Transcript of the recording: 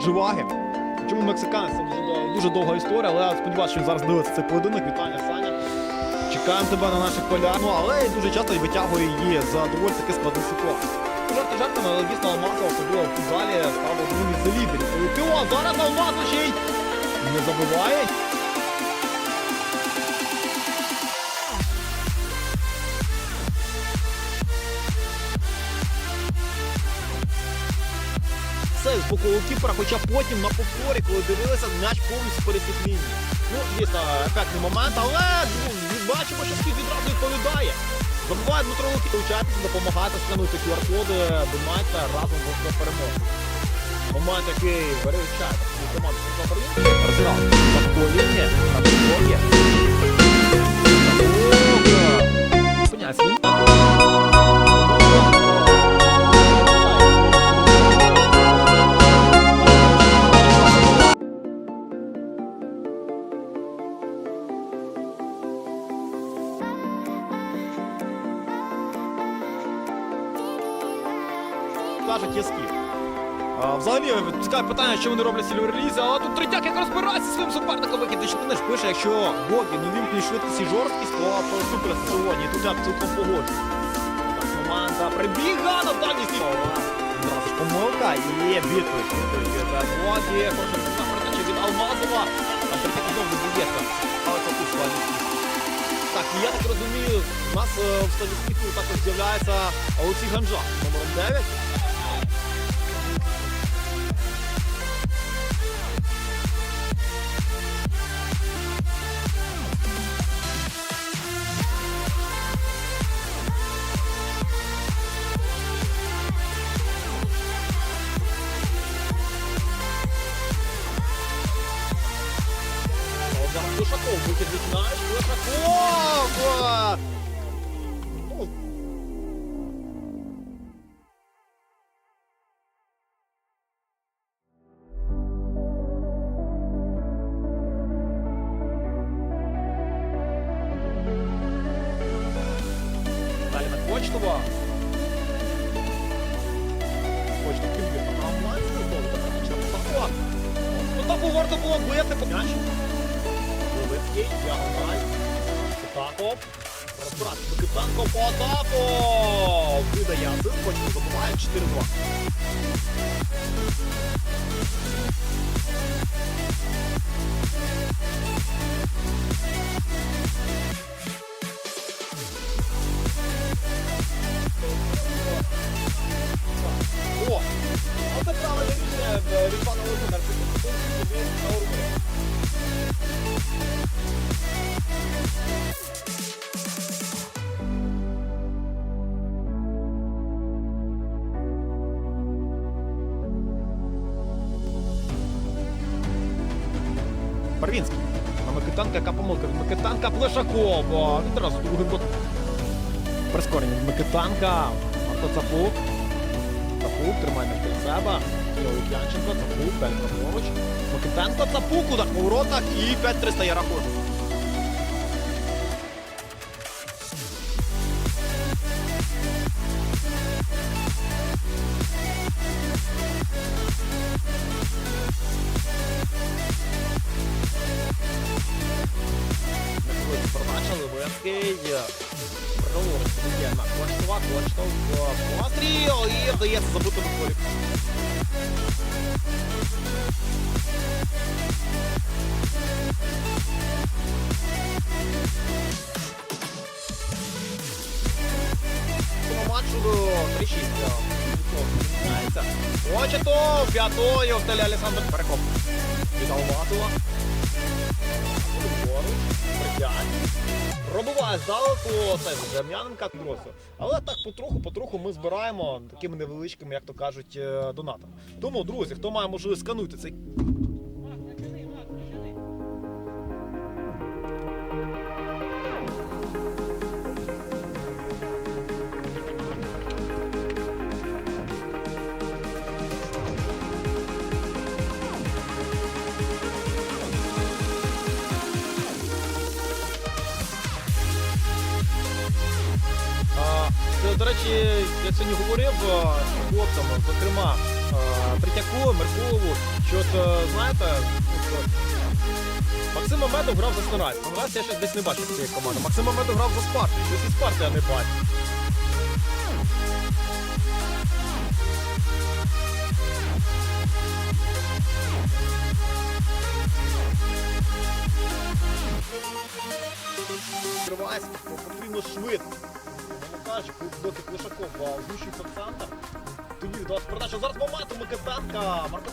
Дживаги. Чому мексиканець? Це дуже, дуже довга історія, але я сподіваюся, що він зараз дивиться цей поєдинок. Вітання, Саня. Чекаємо тебе на наших полях. Ну, але дуже часто витягує її за доволі таки ситуацію. Ну, Жарти жартами, але дійсно Алмазова, особливо в футзалі, став одним із лідерів. Колективу, о, зараз Алмазу ще й не забуває. З боку хоча потім на повторі, коли дивилися, м'яч повністю пересік лінії. Ну, дійсно, ефектний момент, але ну, бачимо, що скіт відразу відповідає. Забуває Дмитро Луки долучатися, допомагати сканути QR-коди, думайте разом до перемоги. Момент, який вирішає команду Сентрал Розіграв. Савко лінія, на повторі. Савко. Спиняється він. Кажуть, є скіл. А, взагалі, цікаве питання, що вони роблять сільвер релізі, але тут третяк як розбирається зі своїм суперником, який ти ж пише, якщо Гогі не вімкнуть швидкість і жорсткість, то поступить сьогодні. І тут я цілком погоджуюсь. Так, команда прибіга на дальній стіл. Одразу ж помилка і відповідь. Відповідь від Гогі. Хороша передача від Алмазова. А третяк знову відб'ється. Але це складність. Так, я так розумію, у нас е, в статистику також з'являється Олексій Ганжа номером 9. Глушаков від наш. Глушаков! Ну, Далі на Почтова. Почтов кілька програм знову така почта Мустафа. Ну там варто було бити по м'яч. Левицький, діагональ. Китаков. Розбирати Китанко по атаку. Видає один, потім забуває 4-2. Барвінський. На Микитанка, яка помилка від Микитанка Плешакова. Відразу другий бот. Прискорення від Микитанка. Марко Цапук. Цапук тримає між себе. Йовик Янченко, Цапук, праворуч. Микитенко, Цапук, удар по воротах і 5-3 стає рахунок. Пробачили Левицький. Праворуч є на Коштова, Коштов, постріл і вдається забути на полі. Матчу 3-6 міняється. Очето, п'ятою в Олександр Перекоп. Від Алматова. Поруч, притягнення. Пробуває здалеку це Дем'яненка Тросу. Але так потроху, потроху ми збираємо такими невеличкими, як то кажуть, е, донатами. Тому, друзі, хто має можливість скануйте цей. До речі, я сьогодні говорив е, з хлопцями, зокрема, е, Третьяку, Меркулову, що от, е, знаєте, Максим Амедов грав за Снарайс. Снарайс я ще десь не бачив цієї команди. Максим Амедов грав за Спарту. Щось і Спарти я не бачу. Відкривається, потрібно швидко. Монтажик, досить Плешаков зрушується в центр. Тоді до передача зараз моменту Микитенка. Марко